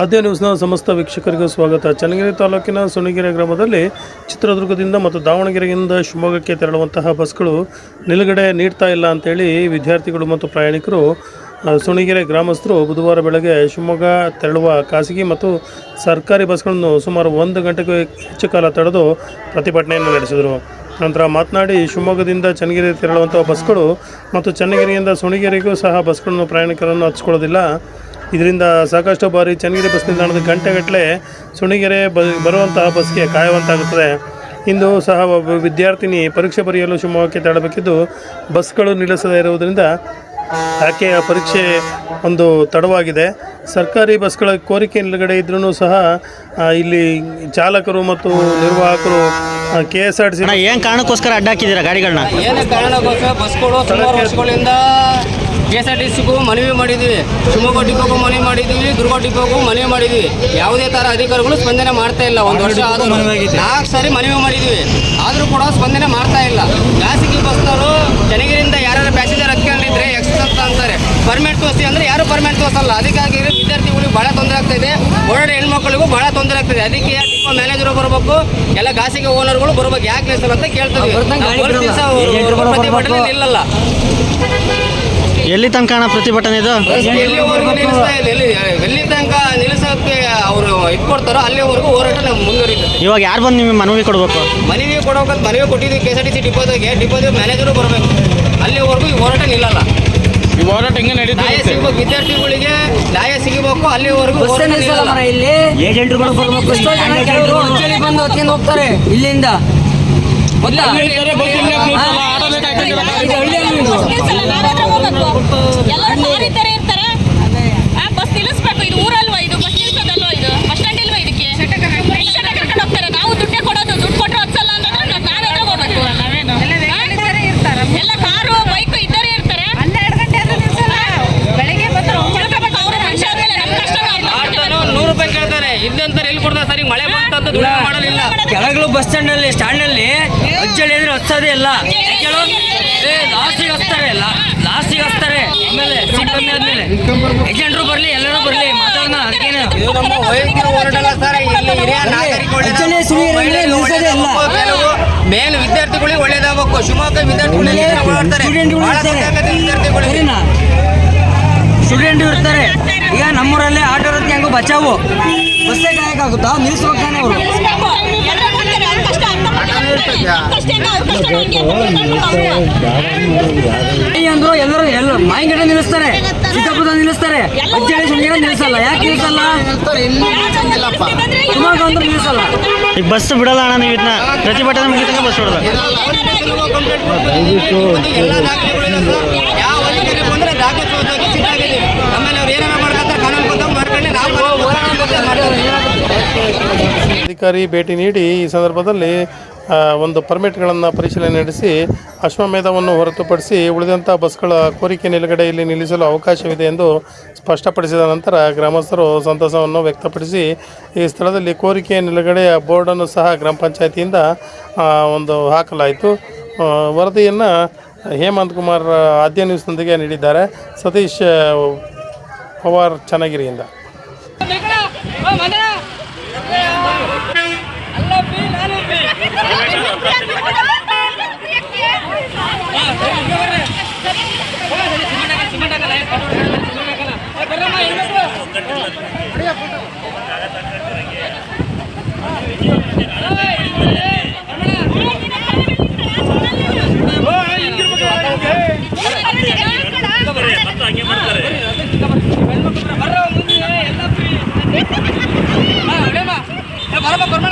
ಆದ್ಯ ನ್ಯೂಸ್ನ ಸಮಸ್ತ ವೀಕ್ಷಕರಿಗೂ ಸ್ವಾಗತ. ಚನ್ನಗಿರಿ ತಾಲೂಕಿನ ಸುಣಗಿರಿ ಗ್ರಾಮದಲ್ಲಿ ಚಿತ್ರದುರ್ಗದಿಂದ ಮತ್ತು ದಾವಣಗೆರೆಯಿಂದ ಶಿವಮೊಗ್ಗಕ್ಕೆ ತೆರಳುವಂತಹ ಬಸ್ಗಳು ನಿಲುಗಡೆ ನೀಡ್ತಾ ಇಲ್ಲ ಅಂತೇಳಿ ವಿದ್ಯಾರ್ಥಿಗಳು ಮತ್ತು ಪ್ರಯಾಣಿಕರು ಸುಣಗಿರೆ ಸುಣಿಗೆರೆ ಗ್ರಾಮಸ್ಥರು ಬುಧವಾರ ಬೆಳಗ್ಗೆ ಶಿವಮೊಗ್ಗ ತೆರಳುವ ಖಾಸಗಿ ಮತ್ತು ಸರ್ಕಾರಿ ಬಸ್ಗಳನ್ನು ಸುಮಾರು ಒಂದು ಗಂಟೆಗೂ ಹೆಚ್ಚು ಕಾಲ ತಡೆದು ಪ್ರತಿಭಟನೆಯನ್ನು ನಡೆಸಿದರು. ನಂತರ ಮಾತನಾಡಿ ಶಿವಮೊಗ್ಗದಿಂದ ಚನ್ನಗಿರಿ ತೆರಳುವಂಥ ಬಸ್ಗಳು ಮತ್ತು ಚನ್ನಗಿರಿಯಿಂದ ಸುಣಗಿರಿಗೂ ಸಹ ಬಸ್ಗಳನ್ನು ಪ್ರಯಾಣಿಕರನ್ನು ಹಚ್ಕೊಳ್ಳೋದಿಲ್ಲ ಇದರಿಂದ ಸಾಕಷ್ಟು ಬಾರಿ ಚನ್ನಗಿರಿ ಬಸ್ ನಿಲ್ದಾಣದ ಗಂಟೆಗಟ್ಟಲೆ ಸುಣಿಗೆರೆ ಬ ಬರುವಂತಹ ಬಸ್ಗೆ ಕಾಯುವಂತಾಗುತ್ತದೆ. ಇಂದು ಸಹ ಒಬ್ಬ ವಿದ್ಯಾರ್ಥಿನಿ ಪರೀಕ್ಷೆ ಬರೆಯಲು ಶಿವಮೊಗ್ಗಕ್ಕೆ ತೆರಳಬೇಕಿದ್ದು ಬಸ್ಗಳು ನಿಲ್ಲಿಸದೇ ಇರುವುದರಿಂದ ಆಕೆಯ ಪರೀಕ್ಷೆ ಒಂದು ತಡವಾಗಿದೆ. ಸರ್ಕಾರಿ ಬಸ್ಗಳ ಕೋರಿಕೆ ನಿಲುಗಡೆ ಇದ್ರೂ ಸಹ ಇಲ್ಲಿ ಚಾಲಕರು ಮತ್ತು ನಿರ್ವಾಹಕರು K S R T C ಏನು ಕಾರಣಕ್ಕೋಸ್ಕರ ಅಡ್ಡ ಹಾಕಿದ್ದೀರಾ ಗಾಡಿಗಳನ್ನ? ಏನು ಕಾರಣಕ್ಕೋಸ್ಕರ ಬಸ್ಗಳು ವರ್ಷಗಳಿಂದ ಕೆ ಎಸ್ ಆರ್ ಟಿ ಸಿಗೂ ಮನವಿ ಮಾಡಿದ್ವಿ. ಶಿವಮೊಗ್ಗ ಡಿಪೋಗೂ ಮನವಿ ಮಾಡಿದ್ವಿ. ದುರ್ಗ ಡಿಪೋಗೂ ಮನವಿ ಮಾಡಿದ್ವಿ. ಯಾವುದೇ ಥರ ಅಧಿಕಾರಿಗಳು ಸ್ಪಂದನೆ ಮಾಡ್ತಾ ಇಲ್ಲ. ಒಂದು ವರ್ಷ ಆದರೂ ನಾಲ್ಕು ಸಾರಿ ಮನವಿ ಮಾಡಿದ್ವಿ. ಆದರೂ ಕೂಡ ಸ್ಪಂದನೆ ಮಾಡ್ತಾ ಇಲ್ಲ. ಖಾಸಗಿ ಬಸ್ನವರು ಜನಗಿರಿಂದ ಯಾರು ಪ್ಯಾಸೆಂಜರ್ ಹತ್ಕೊಂಡಿದ್ರೆ ಎಕ್ಸ್ಟ್ರಾ ಅಂತ ಅಂತಾರೆ. ಪರ್ಮಿಟ್ ತೋರಿಸಿ ಅಂದರೆ ಯಾರು ಪರ್ಮಿಟ್ ತೋರಿಸಲ್ಲ. ಅದಕ್ಕಾಗಿ ವಿದ್ಯಾರ್ಥಿಗಳಿಗೆ ಭಾಳ ತೊಂದರೆ ಆಗ್ತಾ ಇದೆ. ಓಡಾಡೋ ಹೆಣ್ಮಕ್ಳಿಗೂ ಭಾಳ ತೊಂದರೆ ಆಗ್ತಿದೆ ಅದಕ್ಕೆ ಡಿಪೋ ಮ್ಯಾನೇಜರ್ ಬರಬೇಕು? ಎಲ್ಲ ಖಾಸಗಿ ಓನರ್ಗಳು ಬರಬೇಕು. ಯಾಕೆ ನಿಲ್ಸಲ್ಲ ಅಂತ ಕೇಳ್ತೀವಿ ದಿವಸ ಪ್ರತಿಭಟನೆ ನಿಲ್ಲಲ್ಲ. ಎಲ್ಲಿ ತನಕ ಅಣ್ಣ ಪ್ರತಿಭಟನೆ ಇದು? ಎಲ್ಲಿವರೆಗೂ ನಿಲ್ಲಿಸ್ತಾ ಇಲ್ಲ. ಎಲ್ಲಿ ಎಲ್ಲಿ ತನಕ ನಿಲ್ಲಿಸೋಕೆ ಅವರು ಇದು ಕೊಡ್ತಾರೋ ಅಲ್ಲಿವರೆಗೂ ಹೋರಾಟ ನಾವು ಮುಂದುವರಿತದೆ ಇವಾಗ ಯಾರು ಬಂದು ನಿಮಗೆ ಮನವಿ ಕೊಡಬೇಕು? ಮನವಿ ಕೊಡೋಕಂತ ಮನವಿ ಕೊಟ್ಟಿದ್ವಿ K S R T C ಡಿಪೋದಾಗೆ. ಡಿಪೋದ ಮ್ಯಾನೇಜರು ಬರಬೇಕು. ಅಲ್ಲಿವರೆಗೂ ಈ ಹೋರಾಟ ನಿಲ್ಲಲ್ಲ. ಈ ಹೋರಾಟ ಹೆಂಗೆ ನ್ಯಾಯ ಇದೆ? ಸಿಗಬೇಕು ವಿದ್ಯಾರ್ಥಿಗಳಿಗೆ ನ್ಯಾಯ ಸಿಗಬೇಕು ಅಲ್ಲಿವರೆಗೂ ಹೋರಾಟ ನಿಲ್ಲಲ್ಲ. ಇಲ್ಲಿ? ಏಜೆಂಟ್ಗಳು ಬರಬೇಕು. ಎಷ್ಟೋ ಜನ ಕೆಲವರು ಬಂದು ಹೊತ್ಕೊಂಡು ಹೋಗ್ತಾರೆ ಇಲ್ಲಿಂದ. ಗೊತ್ತಾ? ಇದು ಹಳ್ಳಿಯಲ್ಲಿ ಇದು. ಎಲ್ಲ ಮಾರಿದ್ದಾರೆ ಇರ್ತಾರೆ ಆ ಬಸ್ ನಿಲ್ಲಿಸ್ಬೇಕು ಇದು ಊರಲ್ವಾ ಇದು ಬಸ್ ನಿಲ್ಸೋದಲ್ವಾ ಇದು ಬಸ್ ಸ್ಟ್ಯಾಂಡ್ ಇಲ್ವಾ ಇದಕ್ಕೆ ಹೋಗ್ತಾರೆ ನಾವು ದುಡ್ಡೇ ಕೊಡೋದು ದುಡ್ಡು ಕೊಟ್ಟರೆ ಹತ್ಸಲ್ಲ ಅಂದ್ರೆ ಎಲ್ಲ ಕಾರು ಬೈಕ್ ಇದ್ದರೆ ಇರ್ತಾರೆ ಹನ್ನೆರಡು ಗಂಟೆ ಬೆಳಿಗ್ಗೆ ಬರ್ತಾರೆ ಅವ್ರ ರೂಪಾಯಿ ಮಳೆ ಮಾಡಲಿಲ್ಲ ಬಸ್ ಅಜ್ಜಳಿ ಅಂದ್ರೆ ಹಚ್ಚೋದೇ ಇಲ್ಲ ಲಾಸ್ಟಿಗೆ ಲಾಸ್ಟಿಗೆ ಹಸ್ತಾರೆ ಆಮೇಲೆ ಸೀಟ್ ಕಮ್ಮಿ ಆದ್ಮೇಲೆ ಏಜೆಂಟ್ರು ಬರ್ಲಿ ಎಲ್ಲರೂ ಬರ್ಲಿ ಮಾತಾಡೋಣ ಅದಕ್ಕೇನು? ಇದು ನಮ್ಮ ವೈಯಕ್ತಿಕ ಹೋರಾಟ ಅಲ್ಲ ಸರ್ ಇಲ್ಲಿ ಹಿರಿಯ ನಾಗರಿಕರು ಅಚ್ಚಳಿ ಸುಳಿಯರು ಅಂದ್ರೆ ಇಲ್ಲ. ಮೇನ್ ವಿದ್ಯಾರ್ಥಿಗಳಿಗೆ ಒಳ್ಳೇದಾಗಬೇಕು ಶಿವಮೊಗ್ಗ ವಿದ್ಯಾರ್ಥಿಗಳಿಗೆ ಓಡಾಡ್ತಾರೆ ಸ್ಟೂಡೆಂಟ್ ಇರ್ತಾರೆ. ಈಗ ನಮ್ಮೂರಲ್ಲೇ ಆಟೋ ಹೆಂಗು ಹೆಂಗೋ ಬಚಾವು. ಬಸ್ಸೇ ಕಾಯಕ್ಕಾಗುತ್ತಾ ನಿಲ್ಸ್ಬೇಕು ತಾನೇ ಅವರು. ಅಂದ್ರು ಎಲ್ಲರೂ ಎಲ್ಲ ಮಾಯಿಂಗಡೆ ನಿಲ್ಲಿಸ್ತಾರೆ. ಚಿಕ್ಕಪ್ಪದ ನಿಲ್ಲಿಸ್ತಾರೆ. ಅಜ್ಜಳಿ ನಿಲ್ಲಿಸಲ್ಲ. ಯಾಕೆ ನಿಲ್ಲಿಸಲ್ಲ? ಸುಮಾರು ಅಂದ್ರೆ ನಿಲ್ಲಿಸಲ್ಲ. ಈಗ ಬಸ್ ಬಿಡಲ್ಲ ಅಣ್ಣ ನೀವು ಇದನ್ನ ಪ್ರತಿಭಟನೆ ಮುಗಿತಂಗ ಬಸ್ ಬಿಡಲ್ಲ ಎಲ್ಲ ದಾಖಲೆಗಳಿದೆ ಸರ್. ಯಾವ ಅಧಿಕಾರಿ ಭೇಟಿ ನೀಡಿ ಈ ಸಂದರ್ಭದಲ್ಲಿ ಒಂದು ಪರ್ಮಿಟ್ಗಳನ್ನು ಪರಿಶೀಲನೆ ನಡೆಸಿ ಅಶ್ವಮೇಧವನ್ನು ಹೊರತುಪಡಿಸಿ ಉಳಿದಂಥ ಬಸ್ಗಳ ಕೋರಿಕೆ ನಿಲುಗಡೆ ಇಲ್ಲಿ ನಿಲ್ಲಿಸಲು ಅವಕಾಶವಿದೆ ಎಂದು ಸ್ಪಷ್ಟಪಡಿಸಿದ ನಂತರ ಗ್ರಾಮಸ್ಥರು ಸಂತಸವನ್ನು ವ್ಯಕ್ತಪಡಿಸಿ ಈ ಸ್ಥಳದಲ್ಲಿ ಕೋರಿಕೆ ನಿಲುಗಡೆಯ ಬೋರ್ಡನ್ನು ಸಹ ಗ್ರಾಮ ಪಂಚಾಯತಿಯಿಂದ ಒಂದು ಹಾಕಲಾಯಿತು. ವರದಿಯನ್ನು ಹೇಮಂತ್ ಕುಮಾರ್ ಆದ್ಯ ನ್ಯೂಸ್ನೊಂದಿಗೆ ನೀಡಿದ್ದಾರೆ. ಸತೀಶ್ ಪವಾರ್ ಚನ್ನಗಿರಿಯಿಂದ. வரமா.